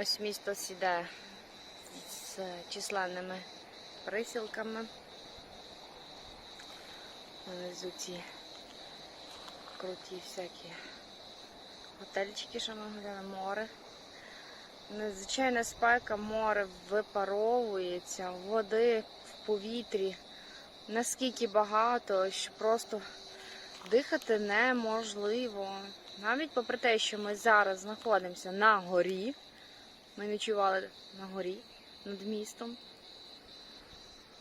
Ось місто сідає з численними присілками. Внизу ці круті всякі готельчики, що ми гуляли, море. Надзвичайна спека, море випаровується, води в повітрі наскільки багато, що просто дихати неможливо. Навіть попри те, що ми зараз знаходимося на горі, ми ночували на горі над містом.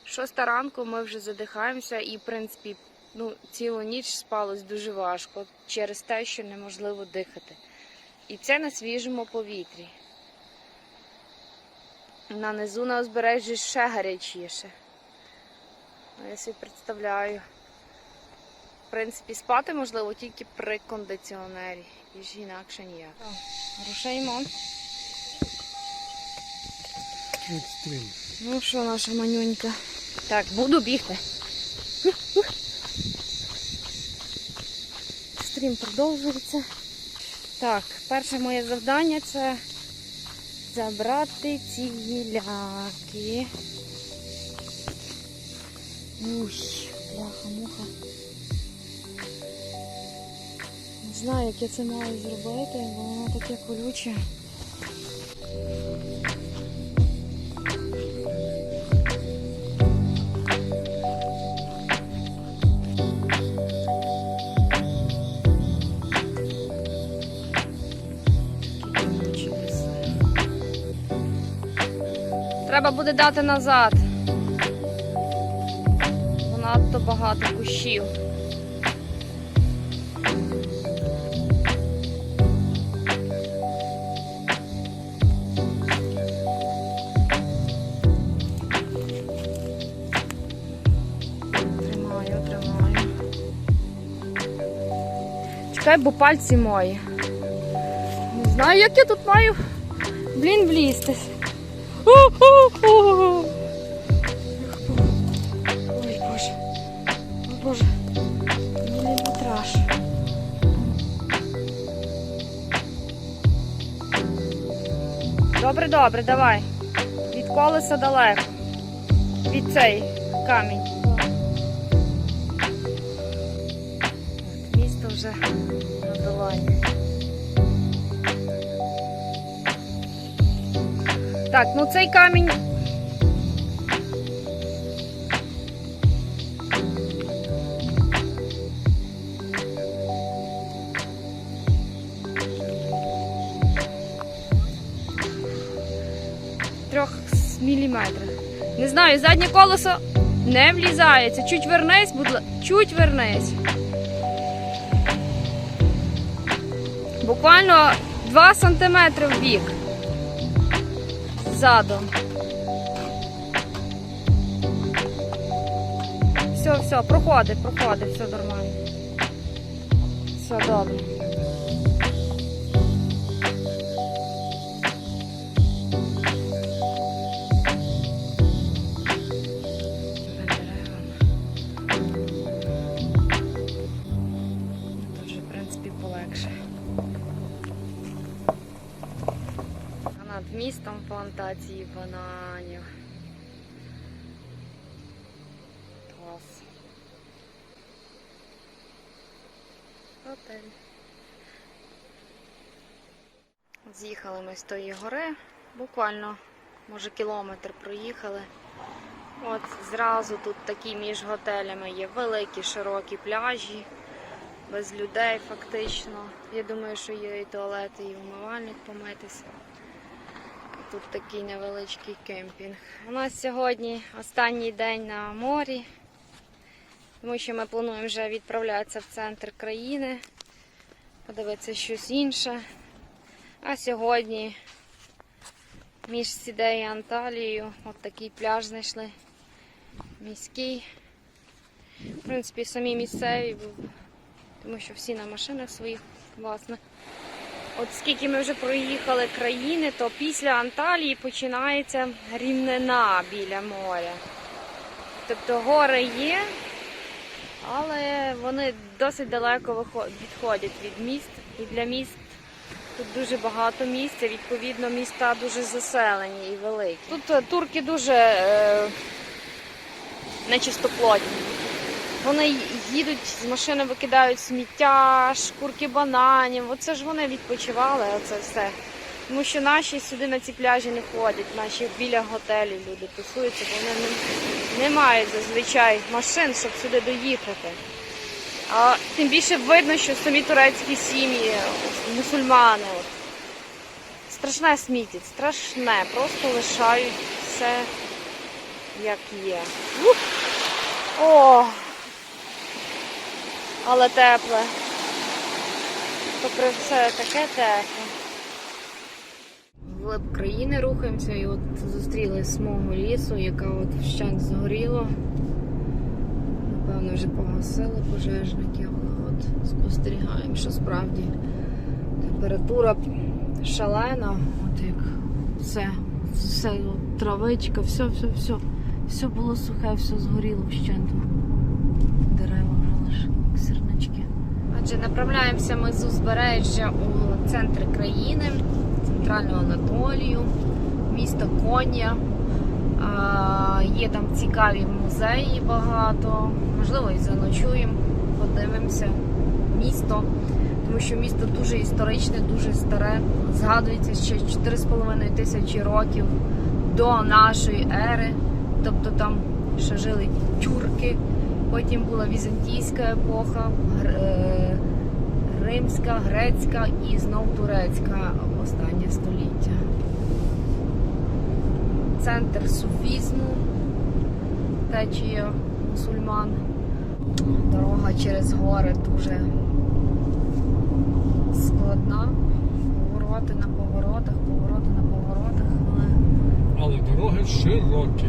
Шоста ранку ми вже задихаємося і, в принципі, ну, цілу ніч спалось дуже важко через те, що неможливо дихати. І це на свіжому повітрі. На низу на узбережжі ще гарячіше. Ну, Я собі представляю. В принципі, спати можливо тільки при кондиціонері. І ж інакше ніяк. Рушаймо. Ну що, наша манюнька? Так, буду бігти. Стрім продовжується. Так, перше моє завдання це забрати ці гіляки. Уй, бляха-муха. Не знаю, як я це маю зробити, бо воно таке колюче. Буде дати назад. Бо надто багато кущів. Тримаю, тримаю. Чекай, бо пальці мої. Не знаю, як я тут маю, блін, влізти. Ой, Боже. Ой, Боже. Мені не траш. Добре, добре, давай. Від колеса далеко. Від цей камінь. Місто вже Так, ну цей камінь. Трьох міліметрів. Не знаю, заднє колесо не влізається. Чуть вернись, будь ласка. Чуть вернись. Буквально 2 сантиметри в бік задом. Все, все, проходить, проходить, все нормально. Все добре. Плантації бананів. Клас. Готель. З'їхали ми з тої гори, буквально, може, кілометр проїхали. От зразу тут такі між готелями є великі широкі пляжі, без людей фактично. Я думаю, що є і туалети, і вмивальник помитися. Тут такий невеличкий кемпінг. У нас сьогодні останній день на морі, тому що ми плануємо вже відправлятися в центр країни, подивитися щось інше. А сьогодні між Сідею і Анталією от такий пляж знайшли міський. В принципі, самі місцеві, тому що всі на машинах своїх, власне. От скільки ми вже проїхали країни, то після Анталії починається рівнина біля моря. Тобто гори є, але вони досить далеко відходять від міст. І для міст тут дуже багато місця, відповідно, міста дуже заселені і великі. Тут е, турки дуже е, нечистоплотні. Вони їдуть з машини, викидають сміття, шкурки бананів. Оце ж вони відпочивали, оце все. Тому що наші сюди на ці пляжі не ходять, наші біля готелів люди тусуються, бо вони не, не мають зазвичай машин, щоб сюди доїхати. А тим більше видно, що самі турецькі сім'ї, мусульмани. От. Страшне смітять, страшне. Просто лишають все як є. Ух! О! Але тепле. Попри все таке тепле. Вглиб країни рухаємося і от зустріли смугу лісу, яка от вщент згоріла. Напевно, вже погасили пожежники, але от спостерігаємо, що справді температура шалена, от як все, все, от, травичка, все, все, все, все було сухе, все згоріло вщент. Дерева вже лише як сірнички. Отже, направляємося ми з узбережжя у центр країни, центральну Анатолію, місто Коня. Є там цікаві музеї багато. Можливо, і заночуємо, подивимося місто. Тому що місто дуже історичне, дуже старе. Згадується ще 4,5 тисячі років до нашої ери. Тобто там ще жили тюрки, потім була візантійська епоха, е, римська, грецька і знов турецька останнє століття центр суфізму, течія мусульман. Дорога через гори дуже складна. Повороти на поворотах, повороти на поворотах, але Але дороги широкі.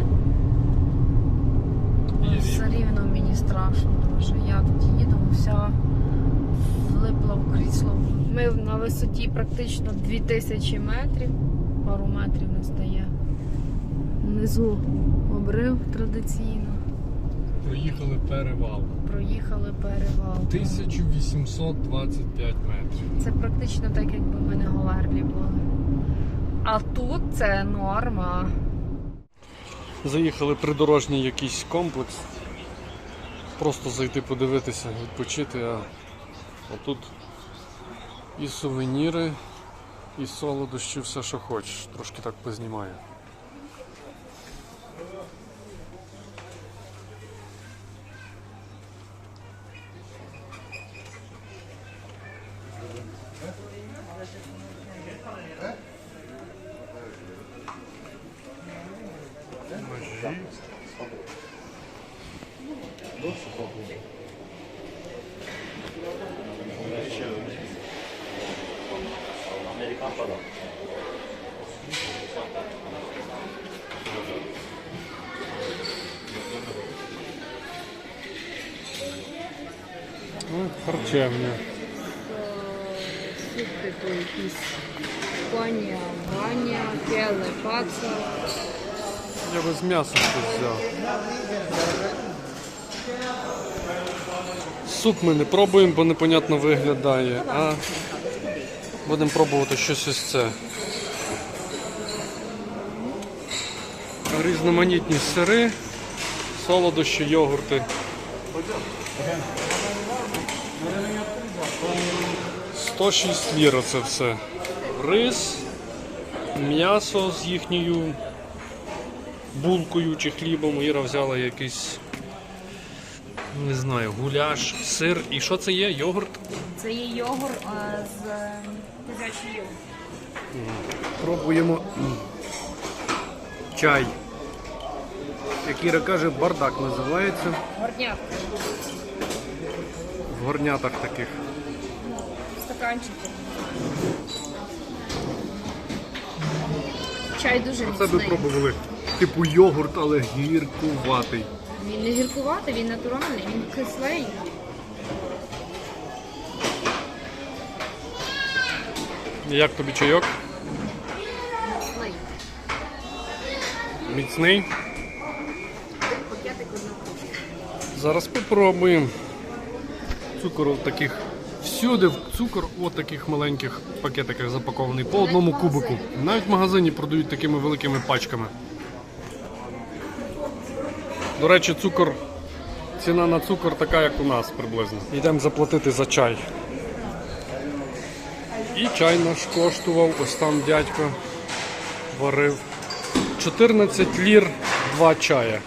Все рівно мені страшно дуже. Я тут їду, вся крісло. Ми на висоті практично 2000 метрів, пару метрів не стає. Внизу обрив традиційно. проїхали перевал. Проїхали перевал. 1825 метрів. Це практично так, якби ми на Говерлі були. А тут це норма. Заїхали придорожній якийсь комплекс. Просто зайти подивитися, відпочити, а отут і сувеніри, і солодощі, все, що хочеш. Трошки так познімаю. Ну, харчевня. Суп. Я би з м'ясом щось взяв. Суп ми не пробуємо, бо непонятно виглядає, а будемо пробувати щось ось це. різноманітні сири, солодощі, йогурти. 106 лір це все. Рис, м'ясо з їхньою булкою чи хлібом. Іра взяла якийсь, не знаю, гуляш, сир. І що це є? Йогурт? Це є йогурт з козячою. Пробуємо чай. Як Іра каже, бардак називається. Горняк. В горнятах таких. Стаканчики. Чай дуже Це міцний. пробували. Типу йогурт, але гіркуватий. Він не гіркуватий, він натуральний, він кислий. Як тобі чайок? Кислий. Міцний. Пакетик одного. Зараз попробуємо. Цукор таких. Всюди в цукор у таких маленьких пакетиках запакований по одному кубику. Навіть в магазині продають такими великими пачками. До речі, цукор. Ціна на цукор така, як у нас приблизно. Йдемо заплатити за чай. І чай наш коштував, ось там дядько варив. 14 лір, 2 чая.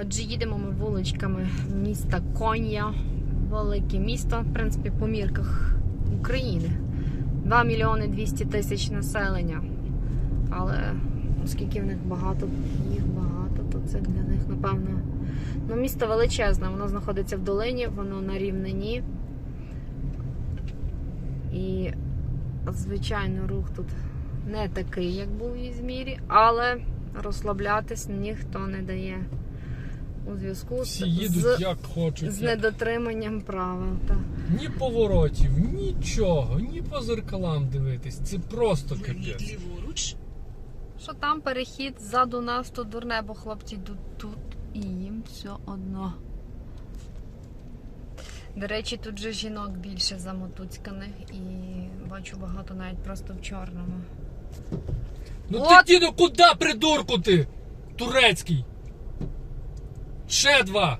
Отже, їдемо ми вуличками міста Коня. Велике місто, в принципі, по мірках України. 2 мільйони 200 тисяч населення. Але оскільки в них багато, їх багато, то це для них, напевно. Ну, місто величезне, воно знаходиться в долині, воно на рівнині. І, звичайно, рух тут не такий, як був в Ізмірі, але розслаблятись ніхто не дає у зв'язку Всі їдуть з, як хочуть. з як- недотриманням правил. Та. Ні поворотів, нічого, ні по зеркалам дивитись. Це просто капець. Що там перехід ззаду нас, то дурне, бо хлопці йдуть тут і їм все одно. До речі, тут же жінок більше замотуцьканих і бачу багато навіть просто в чорному. Ну От! ти діду, куди придурку ти? Турецький. Ще два.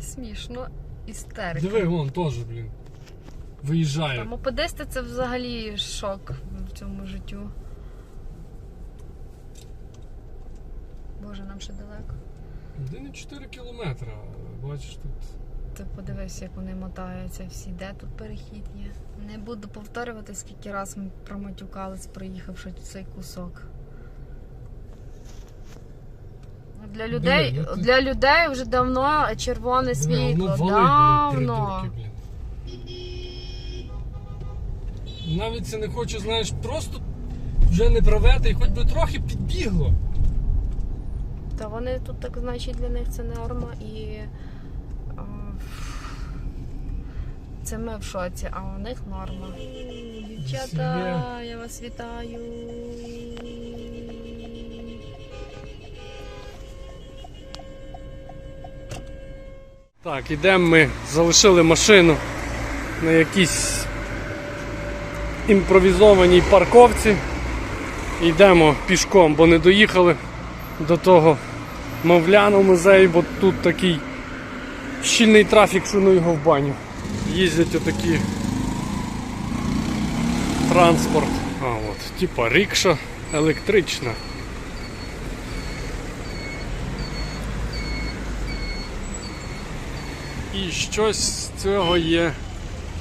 Смішно істерика. Диви, вон теж, блін. Виїжджає. Там опедисти це взагалі шок в цьому життю. Боже, нам ще далеко. 1,4 кілометра. Бачиш тут. Ти подивись, як вони мотаються всі, де тут перехід є. Не буду повторювати, скільки раз ми проматюкались, проїхавши цей кусок. Для людей, ну ти- для людей вже давно червоне світло. блін, Давно. блін. Навіть це не хочу, знаєш, просто вже не правете і хоч би трохи підбігло. Та вони тут так, значить, для них це норма і. а, Це ми в шоці, а у них норма. Дівчата, я вас вітаю. Так, ідемо ми, залишили машину на якійсь імпровізованій парковці. Йдемо пішком, бо не доїхали до того мовляного музею, бо тут такий щільний трафік, що ну його в баню. Їздять отакі транспорт. А от, типа рікша електрична. І щось з цього є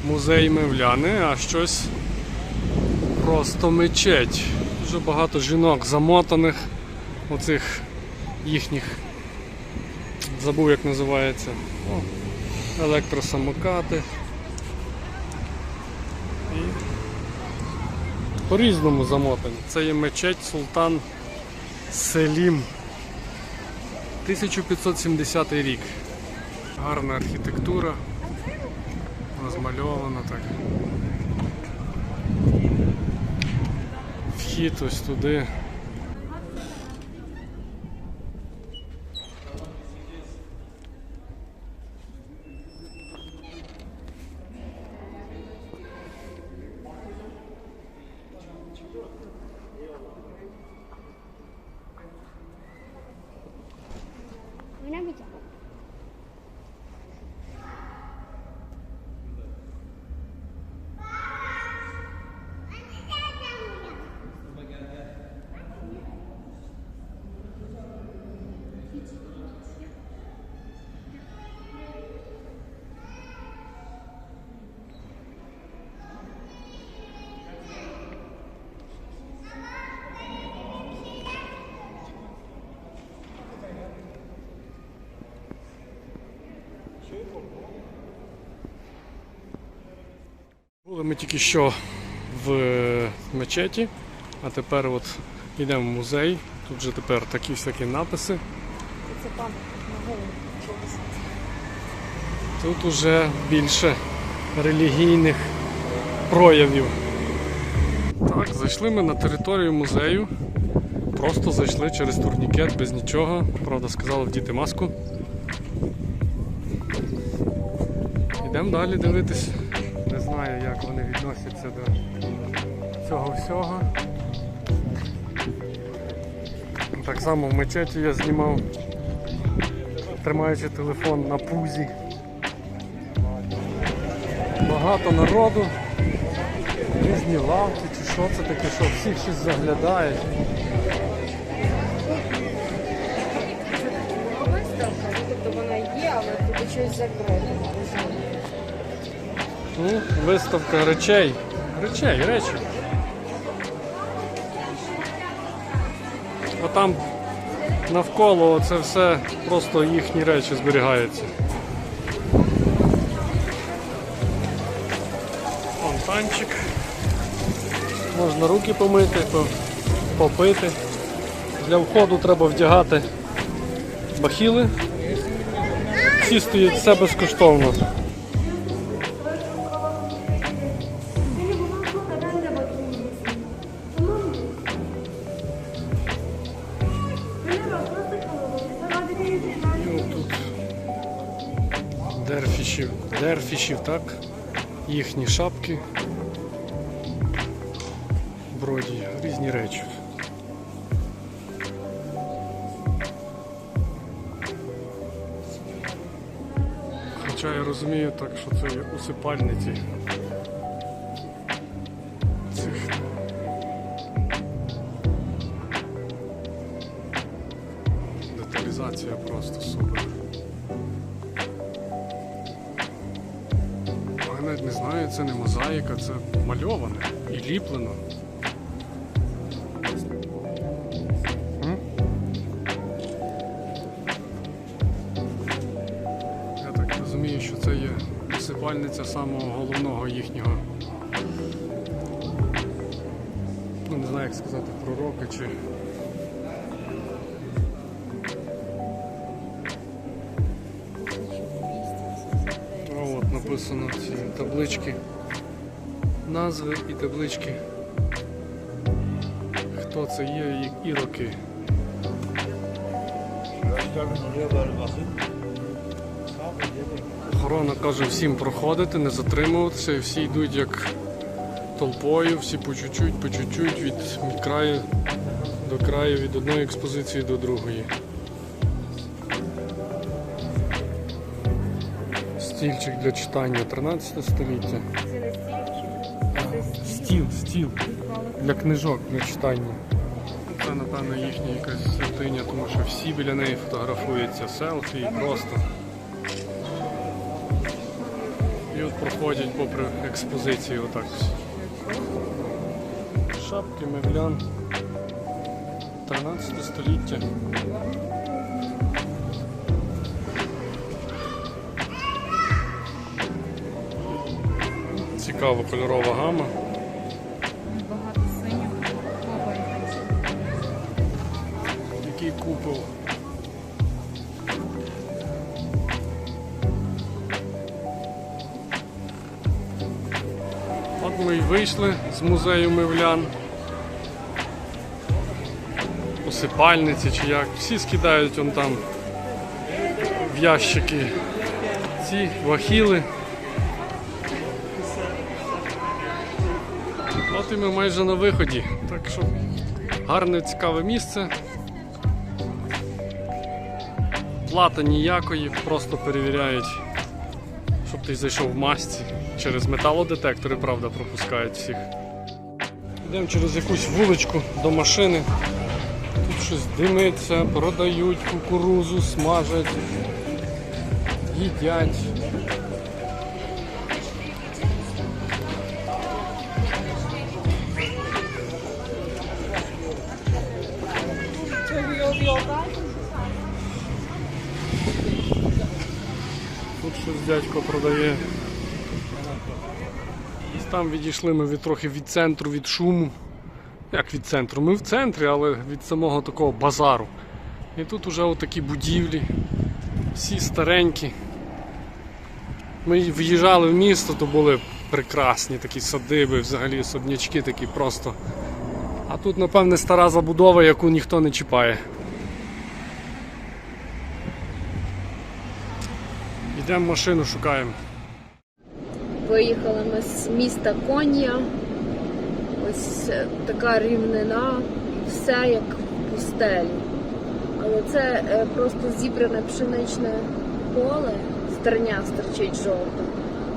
музей Мевляни, а щось просто мечеть. Дуже багато жінок замотаних оцих їхніх. Забув як називається. О, електросамокати. По-різному замотані. Це є мечеть Султан Селім. 1570 рік. Гарна архітектура. Розмальована так. Вхід ось туди. Були ми тільки що в е, мечеті, а тепер от йдемо в музей. Тут вже тепер такі всякі написи. Це пам'ятник на голову. Тут уже більше релігійних проявів. Так, зайшли ми на територію музею. Просто зайшли через турнікет без нічого. Правда, сказали вдіти маску. Йдемо далі дивитись. Відносяться до цього всього. Так само в мечеті я знімав, тримаючи телефон на пузі. Багато народу, різні лавки чи що це таке, що всіх щось заглядають. Тобто вона є, але тут щось закрите. Ну, виставка речей. Речей, речі. А там навколо це все просто їхні речі зберігаються. Фонтанчик. Можна руки помити, попити. Для входу треба вдягати бахіли. Всі стоять все безкоштовно. Дерфішів, так? Їхні шапки. Броді, різні речі. Хоча я розумію так, що це є усипальниці. Цих деталізація просто супер. Це не мозаїка, це мальоване і ліплено. Я так розумію, що це є висипальниця самого головного їхнього. Ну, не знаю, як сказати, пророка чи. От написано ці таблички. Назви і таблички. Хто це є і, роки. Охорона каже всім проходити, не затримуватися, всі йдуть як толпою, всі по чуть-чуть, по чуть-чуть від краю до краю, від одної експозиції до другої. Стільчик для читання 13 століття. Стіл, стіл для книжок, для читання. Це, напевно, їхня якась святиня, тому що всі біля неї фотографуються селфі і просто. І от проходять попри експозиції отак. Шапки, мевлян. 13 століття. Цікава кольорова гама. багато синього. Який купол. От ми й вийшли з музею Мивлян. Усипальниці чи як. Всі скидають он там в ящики ці вахіли. От і ми майже на виході. Так що гарне цікаве місце. Плата ніякої, просто перевіряють, щоб ти зайшов в масці. Через металодетектори, правда, пропускають всіх. Йдемо через якусь вуличку до машини. Тут щось димиться, продають кукурузу, смажать, їдять. Щось дядько продає. там відійшли ми від, трохи від центру, від шуму. Як від центру? Ми в центрі, але від самого такого базару. І тут уже отакі будівлі, всі старенькі. Ми в'їжджали в місто, то були прекрасні такі садиби, взагалі особнячки такі просто. А тут, напевне, стара забудова, яку ніхто не чіпає. Йдемо машину шукаємо. Виїхали ми з міста Конія. Ось е, така рівнина, все як в пустелі. Але це е, просто зібране пшеничне поле, стерня стерчить жовта.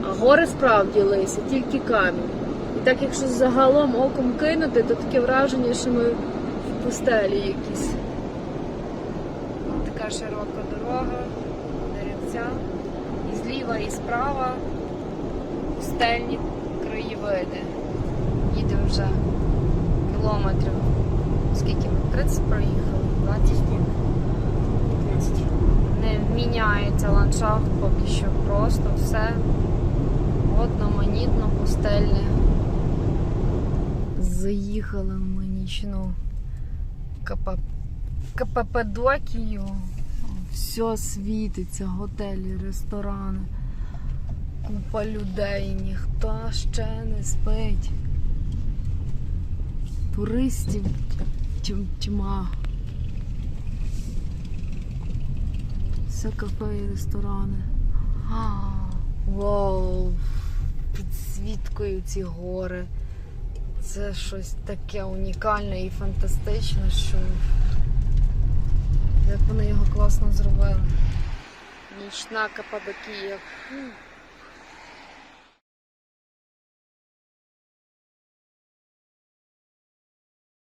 А гори справді лисі, тільки камінь. І так, якщо загалом оком кинути, то таке враження, що ми в пустелі якісь. Така широка дорога, деревця. І зліва, і справа пустельні краєвиди. Їдемо вже кілометрів. Скільки ми? 30 проїхали? 20? Не міняється ландшафт поки що. Просто все одноманітно пустельне. Заїхали ми нічну Капа... Капападокію. Все світиться, готелі, ресторани. Купа людей, ніхто ще не спить. Туристів тьм- тьма. Все кафе і ресторани. Вау! Підсвіткою ці гори. Це щось таке унікальне і фантастичне, що як вони його класно зробили. Нічна Каппадокія.